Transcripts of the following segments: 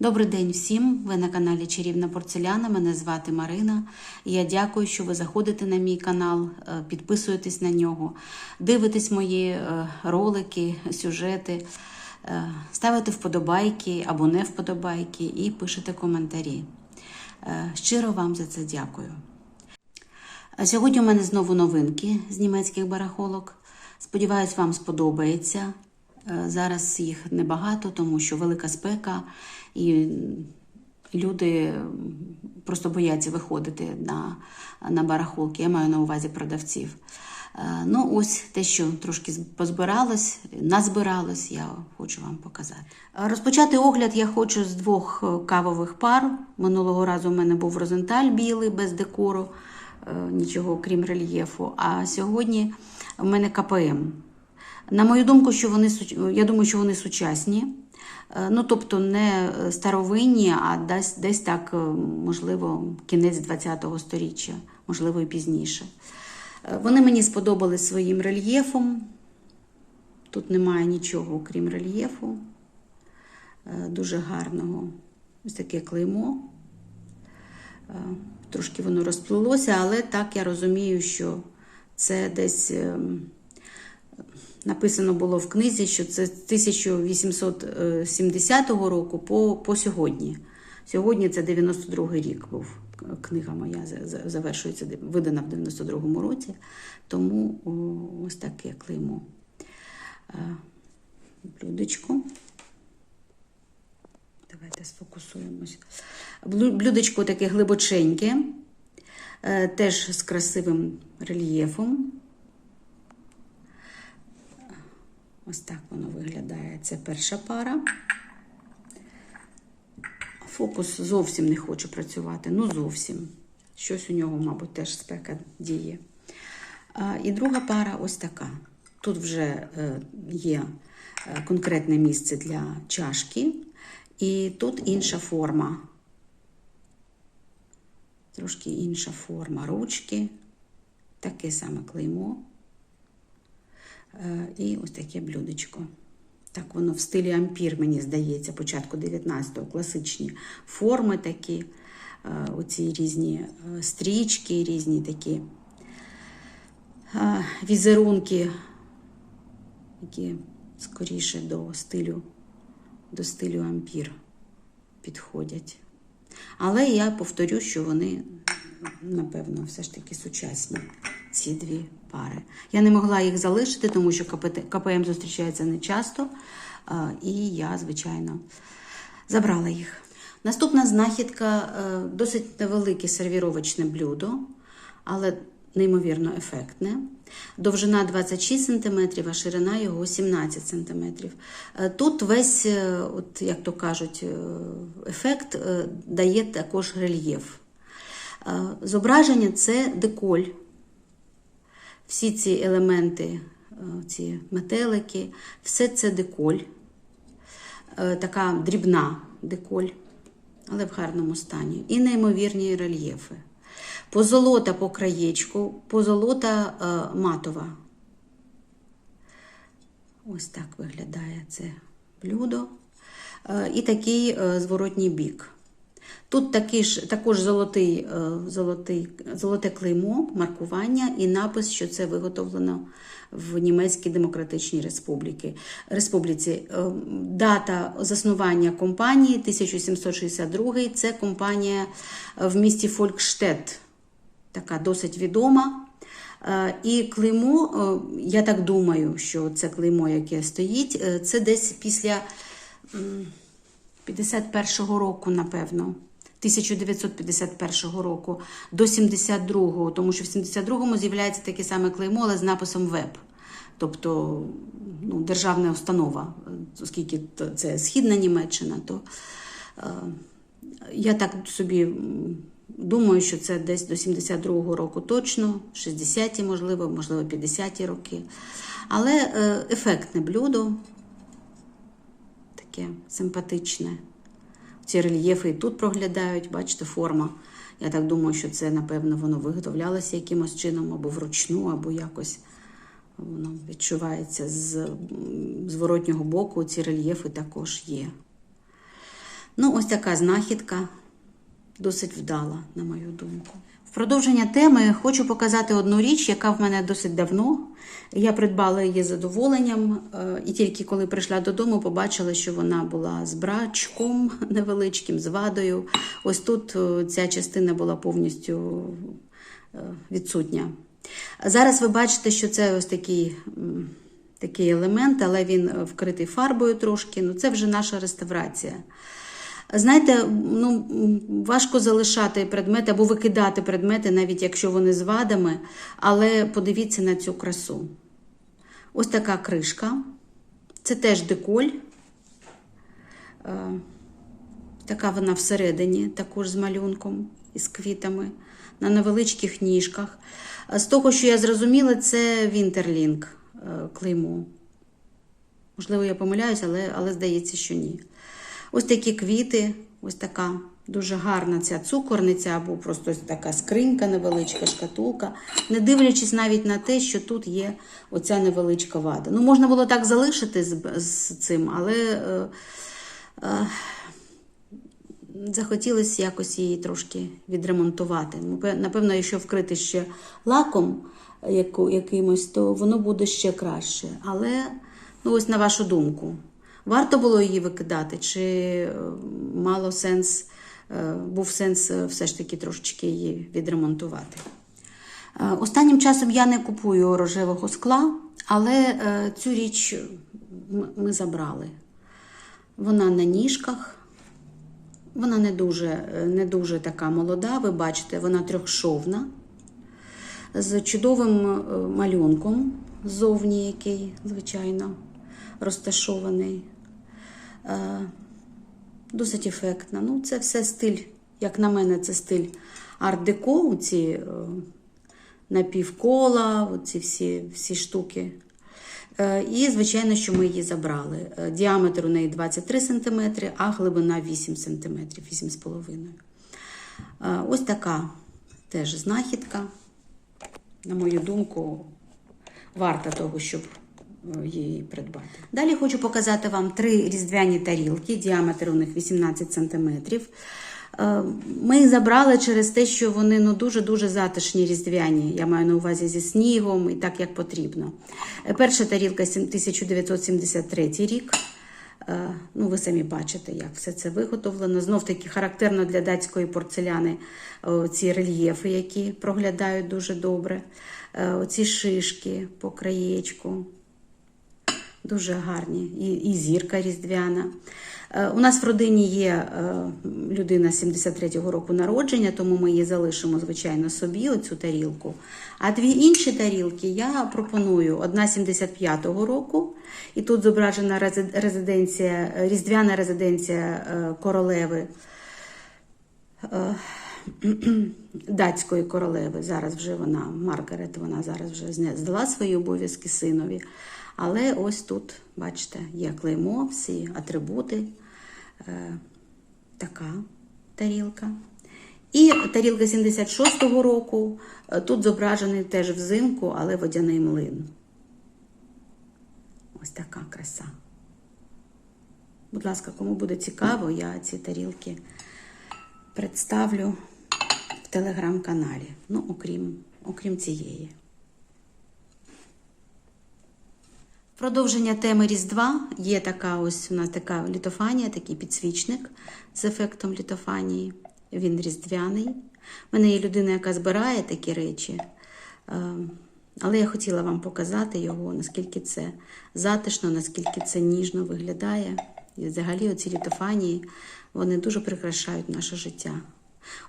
Добрий день всім! Ви на каналі Чарівна Порцеляна. Мене звати Марина. Я дякую, що ви заходите на мій канал, е, підписуєтесь на нього, дивитесь мої е, ролики, сюжети, е, ставите вподобайки або не вподобайки і пишете коментарі. Щиро вам за це дякую. Сьогодні у мене знову новинки з німецьких барахолок. Сподіваюсь, вам сподобається. Зараз їх небагато, тому що велика спека, і люди просто бояться виходити на, на барахолки. Я маю на увазі продавців. Е, Ну, ось те, що трошки позбиралось, назбиралось, я хочу вам показати. Е, Розпочати огляд я хочу з двох е, кавових пар. Минулого разу в мене був розенталь білий без декору, нічого крім рельєфу. А сьогодні в мене КПМ. На мою думку, що вони я думаю, що вони сучасні. Е, Ну, тобто не е, старовинні, а десь, десь так, е, можливо, кінець ХХ століття, можливо, і пізніше. Вони мені сподобались своїм рельєфом. Тут немає нічого, окрім рельєфу. Дуже гарного. Ось таке клеймо. Трошки воно розплилося, але так я розумію, що це десь ем, написано було в книзі, що це з 1870 року по, по сьогодні. Сьогодні це 92-й рік був. Книга моя за- за- завершується, видана в 92-му році. Тому ось таке клеймо. Е, Блюдечко. Давайте сфокусуємось. Блю- Блюдечко таке глибоченьке, е, теж з красивим рельєфом. Ось так воно виглядає. Це перша пара. Фокус зовсім не хоче працювати. Ну, зовсім. Щось у нього, мабуть, теж спека діє. І друга пара ось така. Тут вже е, є е, конкретне місце для чашки, і тут інша форма. Трошки інша форма ручки, таке саме клеймо. Е, І ось таке блюдечко. Так воно в стилі ампір, мені здається, початку 19-го. Класичні форми такі, е, оці різні е, стрічки, різні такі візерунки, які скоріше до стилю, до стилю ампір підходять. Але я повторю, що вони, напевно, все ж таки сучасні, ці дві пари. Я не могла їх залишити, тому що КПМ зустрічається не часто, і я, звичайно, забрала їх. Наступна знахідка е, досить невелике сервіровочне блюдо, але неймовірно ефектне. Довжина 26 см, а ширина його 17 см. Е, Тут весь, е, от, як то кажуть, ефект дає також рельєф. Зображення це деколь. Всі ці елементи, е, ці метелики, все це деколь. Е, Така дрібна деколь, але в гарному стані. І неймовірні рельєфи. Позолота по краєчку, позолота е, матова. Ось так виглядає це блюдо. І такий зворотній бік. Тут такий ж, також золотий, е, золотий, золоте клеймо, маркування і напис, що це виготовлено в Німецькій Демократичній Республіці. Республіці. Е, Дата заснування компанії 1762. Це компанія е, в місті Фолькштет, така досить відома. І клеймо, я так думаю, що це клеймо, яке стоїть, це десь після 51-го року, напевно. 1951 року до 72-го, тому що в 72-му з'являється таке саме клеймо, але з написом ВЕБ. Тобто ну, державна установа, оскільки це східна Німеччина, то е, я так собі думаю, що це десь до 72-го року точно, 60-ті, можливо, можливо, 50-ті роки. Але е, ефектне блюдо, таке симпатичне. Ці рельєфи і тут проглядають, бачите, форма. Я так думаю, що це, напевно, воно виготовлялося якимось чином, або вручну, або якось воно відчувається з зворотнього боку. Ці рельєфи також є. Ну, ось така знахідка досить вдала, на мою думку. В продовження теми хочу показати одну річ, яка в мене досить давно. Я придбала її задоволенням, е, і тільки коли прийшла додому, побачила, що вона була з брачком невеличким, з вадою. Ось тут е, ця частина була повністю е, відсутня. Зараз ви бачите, що це ось такий, такий елемент, але він вкритий фарбою трошки. Ну, це вже наша реставрація. Знаєте, ну, важко залишати предмети або викидати предмети, навіть якщо вони з вадами, але подивіться на цю красу. Ось така кришка. Це теж деколь. Е, Така вона всередині, також з малюнком і з квітами, на невеличких ніжках. З того, що я зрозуміла, це Вінтерлінг е, клеймо. Можливо, я помиляюсь, але, але здається, що ні. Ось такі квіти, ось така дуже гарна ця цукорниця, або просто така скринька невеличка, шкатулка, не дивлячись навіть на те, що тут є оця невеличка вада. Ну, можна було так залишити з, з цим, але. Е, е, Захотілося якось її трошки відремонтувати. Ну, Напевно, якщо вкрити ще лаком якимось, то воно буде ще краще. Але, ну ось на вашу думку, варто було її викидати, чи е, мало сенс, е, був сенс е, все ж таки трошечки її відремонтувати. Останнім часом я не купую рожевого скла, але цю річ ми забрали. Вона на ніжках. Вона не дуже, не дуже така молода, ви бачите, вона трьохшовна, з чудовим малюнком ззовні, який, звичайно, розташований. Е, Досить ефектна. Ну, це все стиль, як на мене, це стиль арт-деко, ці е, напівкола, ці всі, всі штуки. Е, І, звичайно, що ми її забрали. Діаметр у неї 23 см, а глибина 8 см, 8,5 Е, Ось така теж знахідка. На мою думку, варта того, щоб її придбати. Далі хочу показати вам три різдвяні тарілки, діаметр у них 18 см. Е, Ми їх забрали через те, що вони ну, дуже-дуже затишні різдвяні. Я маю на увазі зі снігом і так, як потрібно. Е, Перша тарілка 1973 рік. Е, Ну, ви самі бачите, як все це виготовлено. Знов таки характерно для датської порцеляни е, ці рельєфи, які проглядають дуже добре. Е, Оці шишки по краєчку. Дуже гарні. І, і зірка різдвяна. Е, У нас в родині є е, людина 73-го року народження, тому ми її залишимо, звичайно, собі, оцю тарілку. А дві інші тарілки я пропоную: одна 75-го року, і тут зображена резиденція, різдвяна резиденція е, королеви. Датської королеви. Зараз вже вона, Маргарет, вона зараз вже здала свої обов'язки синові. Але ось тут, бачите, є клеймо, всі атрибути. Е, така тарілка. І тарілка 76-го року. Е, Тут зображений теж взимку, але водяний млин. Ось така краса. Будь ласка, кому буде цікаво, я ці тарілки представлю в телеграм-каналі. Ну, окрім, окрім цієї. Продовження теми Різдва є така ось у нас така літофанія, такий підсвічник з ефектом літофанії. Він різдвяний. У мене є людина, яка збирає такі речі. Е, Але я хотіла вам показати його, наскільки це затишно, наскільки це ніжно виглядає. І взагалі оці літофанії вони дуже прикрашають наше життя.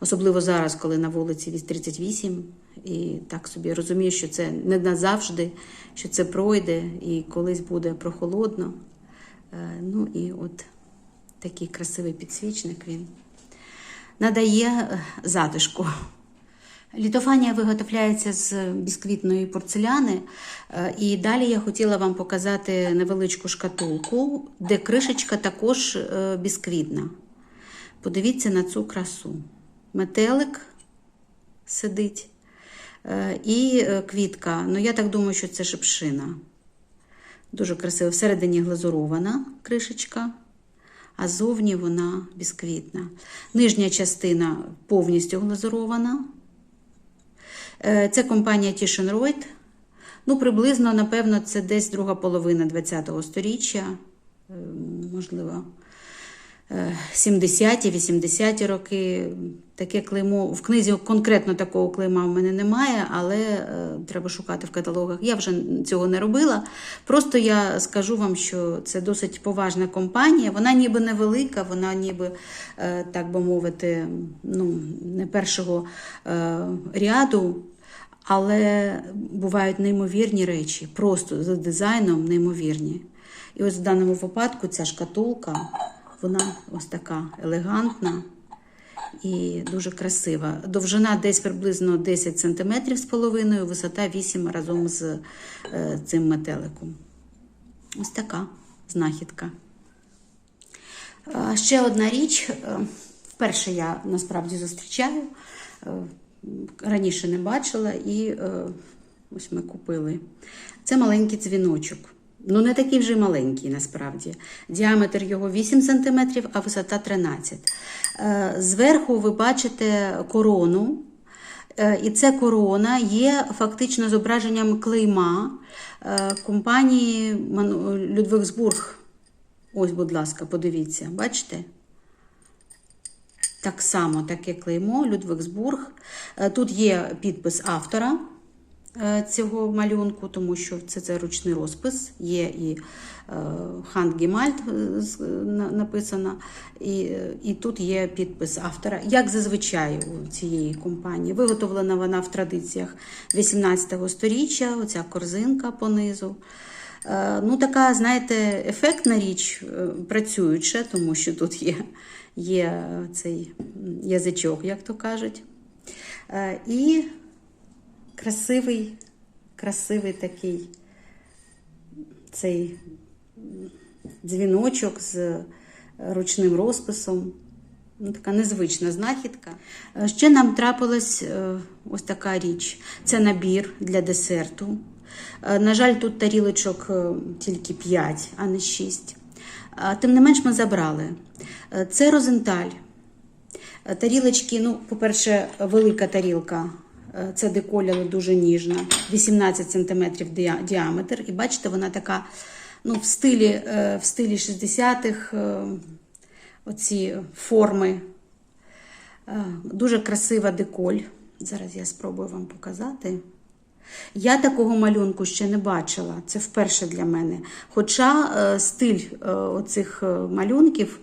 Особливо зараз, коли на вулиці вісь 38, і так собі розумію, що це не назавжди, що це пройде і колись буде прохолодно. Е, Ну і от такий красивий підсвічник він надає е, затишку. Літофанія виготовляється з бісквітної порцеляни. Е, І далі я хотіла вам показати невеличку шкатулку, де кришечка також бісквітна. Подивіться на цю красу. Метелик сидить е, і е, квітка. Ну, я так думаю, що це шипшина. Дуже красиво. Всередині глазурована кришечка. а зовні вона бісквітна. Нижня частина повністю глазурована. Е, Це компанія Тішенройд. Ну, приблизно, напевно, це десь друга половина ХХ століття, е, можливо, 70-ті, 80-ті роки. Таке клеймо. В книзі конкретно такого клейма в мене немає, але е, треба шукати в каталогах. Я вже цього не робила. Просто я скажу вам, що це досить поважна компанія. Вона ніби невелика, вона ніби, е, так би мовити, ну, не першого е, ряду. Але бувають неймовірні речі, просто за дизайном неймовірні. І ось в даному випадку ця шкатулка, вона ось така елегантна і дуже красива. Довжина десь приблизно 10 см з половиною, висота 8 разом з е, цим метеликом. Ось така знахідка. Ще одна річ. е, Вперше я насправді зустрічаю. е, Раніше не бачила, і е, ось ми купили. Це маленький дзвіночок. Ну, не такий вже маленький, насправді. Діаметр його 8 см, а висота 13 Е, Зверху ви бачите корону. Е, І ця корона є фактично зображенням клейма е, компанії Людвигсбург. Ось, будь ласка, подивіться, бачите? Так само таке клеймо Людвигсбург. Тут є підпис автора цього малюнку, тому що це, це ручний розпис. Є і Хан Гімальт написано, і, е, і тут є підпис автора. Як зазвичай у цієї компанії. Виготовлена вона в традиціях 18 століття, оця корзинка понизу. Е, Ну, така, знаєте, ефектна річ, е, працююча, тому що тут є, є цей язичок, як то кажуть. Е, І красивий, красивий такий цей дзвіночок з ручним розписом. Ну, така незвична знахідка. Е, Ще нам трапилась е, ось така річ: це набір для десерту. Е, На жаль, тут тарілочок тільки 5, а не 6. Тим не менш, ми забрали. Це розенталь. Тарілочки, ну, по-перше, велика тарілка. Е, Це деколь, але дуже ніжна, 18 см діаметр. І бачите, вона така ну, в стилі, е, в стилі 60-х, е, оці форми. Дуже красива деколь. Зараз я спробую вам показати. Я такого малюнку ще не бачила, це вперше для мене. Хоча стиль оцих малюнків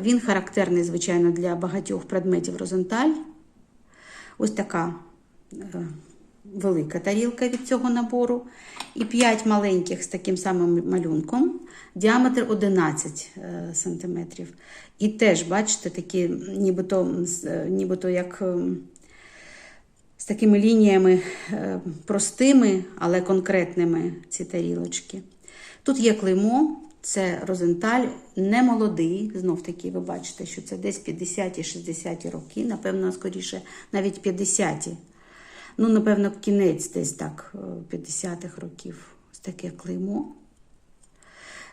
він характерний, звичайно, для багатьох предметів розенталь. Ось така велика тарілка від цього набору. І 5 маленьких з таким самим малюнком, діаметр 11 е, см. І теж, бачите, такі, нібито, е, нібито як. е, з такими лініями е, простими, але конкретними ці тарілочки. Тут є клеймо, це розенталь, не молодий. Знов таки, ви бачите, що це десь 50-60 роки, напевно, скоріше, навіть 50-ті. Ну, напевно, кінець десь так, е, 50-х років. Ось таке клеймо.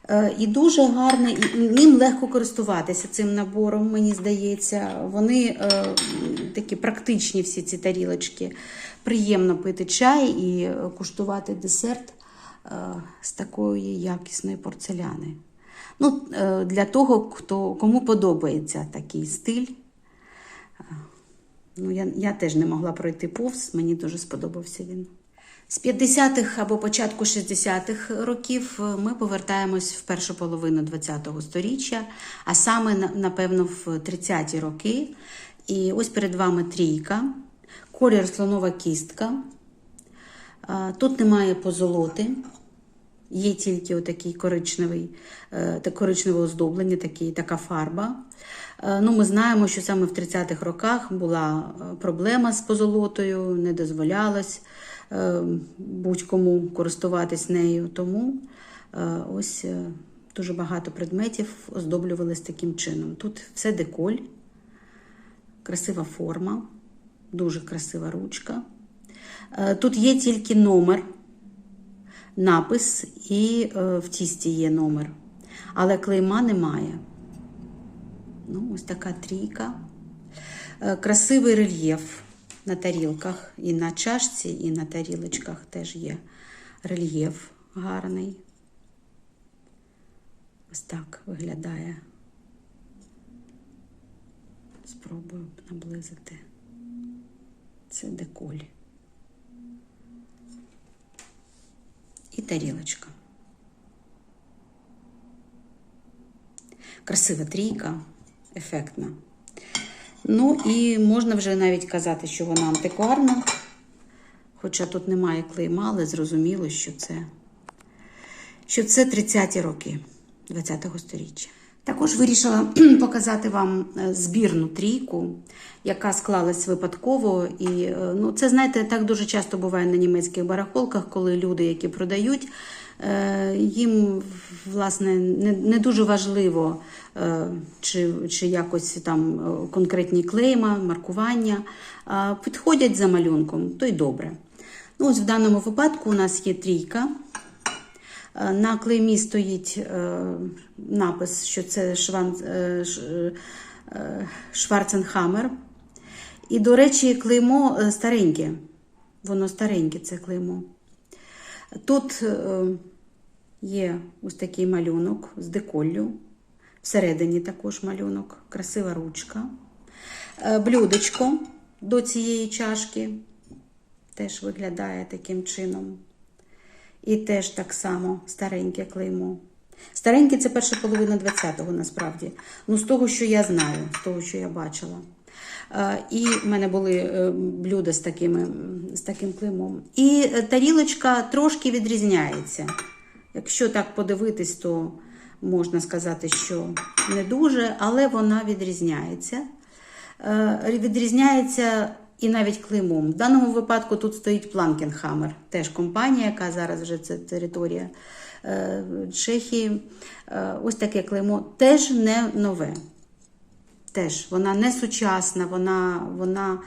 Е, І дуже гарне, і ним легко користуватися цим набором, мені здається. Вони е, такі практичні всі ці тарілочки. Приємно пити чай і е, куштувати десерт е, з такої якісної порцеляни. Ну, е, для того, хто, кому подобається такий стиль. Ну, я, я теж не могла пройти повз, мені дуже сподобався він. З 50-х або початку 60-х років е, ми повертаємось в першу половину ХХ століття, а саме, напевно, в 30-ті роки. І ось перед вами трійка, колір слонова кістка. Тут немає позолоти, є тільки отакий коричневий, е, коричневе оздоблення, такий, така фарба. Е, Ну, ми знаємо, що саме в 30-х роках була е, проблема з позолотою, не дозволялось е, будь-кому користуватись нею. Тому ось дуже багато предметів оздоблювались таким чином. Тут все деколь, красива форма, дуже красива ручка. Тут є тільки номер, напис, і в тісті є номер, але клейма немає. Ну, ось така трійка. Е, Красивий рельєф на тарілках. І на чашці, і на тарілочках теж є рельєф гарний. Ось так виглядає. Спробую наблизити. Це деколь. І тарілочка. Красива трійка, ефектна. Ну і можна вже навіть казати, що вона антикварна. Хоча тут немає клейма, але зрозуміло, що це, що це 30-ті роки 20-го сторіччя. Також вирішила показати вам е, збірну трійку, яка склалась випадково. І е, ну, це, знаєте, так дуже часто буває на німецьких барахолках, коли люди, які продають, їм власне не, не дуже важливо, е, чи, чи якось там е, конкретні клейма, маркування, підходять за малюнком, то й добре. Ну, ось в даному випадку у нас є трійка. Е, На клеймі стоїть е, напис, що це Шван, е, е, Шварценхаммер. І, до речі, клеймо е, стареньке. Воно стареньке, це клеймо. Тут е, є ось такий малюнок з деколлю. Всередині також малюнок, красива ручка. Е, Блюдечко до цієї чашки теж виглядає таким чином. І теж так само стареньке клеймо. Стареньке це перша половина 20-го, насправді. Ну, з того, що я знаю, з того, що я бачила. Е, І в мене були е, блюда з, такими, з таким клеймом. І тарілочка трошки відрізняється. Якщо так подивитись, то можна сказати, що не дуже, але вона відрізняється. Е, Відрізняється і навіть клеймом. В даному випадку тут стоїть Планкенхаммер, теж компанія, яка зараз вже це територія е, Чехії. Е, Ось таке клеймо теж не нове. Теж вона не сучасна, вона, вона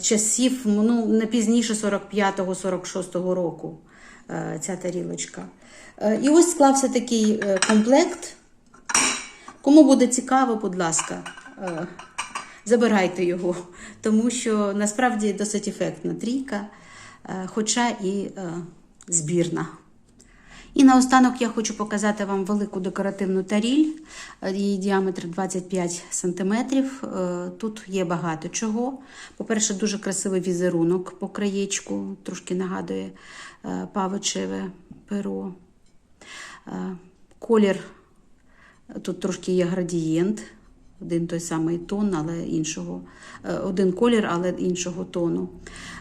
часів ну, не пізніше 45-46 року ця тарілочка. Е, і ось склався такий е, комплект. Кому буде цікаво, будь ласка, е, забирайте його, тому що насправді досить ефектна трійка, е, хоча і е, збірна. І наостанок я хочу показати вам велику декоративну таріль. Е, Її діаметр 25 см. Тут є багато чого. По-перше, дуже красивий візерунок по краєчку, трошки нагадує е, павичеве перо. Е, Колір Тут трошки є градієнт, один той самий тон, але іншого, е, один колір, але іншого тону.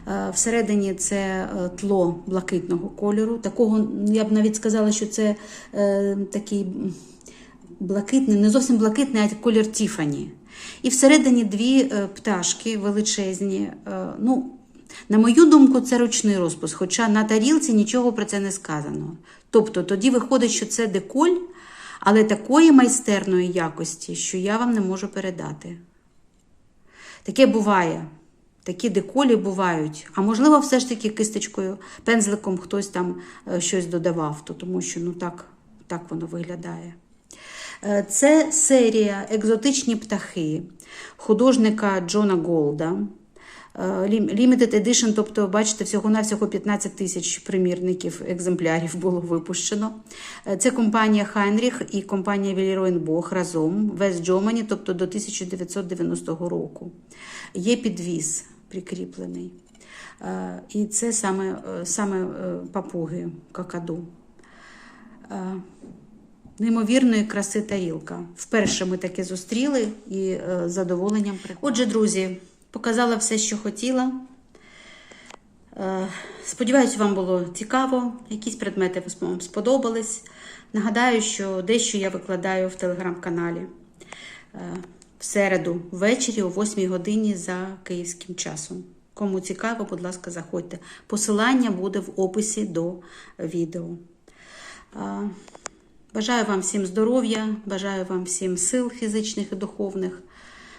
Е, Всередині це е, тло блакитного кольору. Такого я б навіть сказала, що це такий блакитний, не зовсім блакитний, а колір Тіфані. І всередині дві пташки величезні. Ну, на мою думку, це ручний розпис, хоча на тарілці нічого про це не сказано. Тобто тоді виходить, що це деколь, але такої майстерної якості, що я вам не можу передати. Таке буває. Такі деколі бувають. А можливо, все ж таки кисточкою, пензликом хтось там е, щось додавав, то тому що ну так, так воно виглядає. Е, Це серія Екзотичні птахи художника Джона Голда. Е, Limited Edition, тобто, бачите, всього-навсього 15 тисяч примірників екземплярів було випущено. Е, Це компанія Хайнріх і компанія Віліроїнбох разом, Вест Джомані, тобто до 1990 року. Є підвіз прикріплений. Е, І це саме, саме папуги какаду. Неймовірної краси тарілка. Вперше ми таке зустріли і задоволенням. Отже, друзі, показала все, що хотіла. Е, Сподіваюсь, вам було цікаво. Якісь предмети вам сподобались. Нагадаю, що дещо я викладаю в телеграм-каналі е, в середу ввечері о 8 годині за київським часом. Кому цікаво, будь ласка, заходьте. Посилання буде в описі до відео. Е, Бажаю вам всім здоров'я, бажаю вам всім сил фізичних і духовних.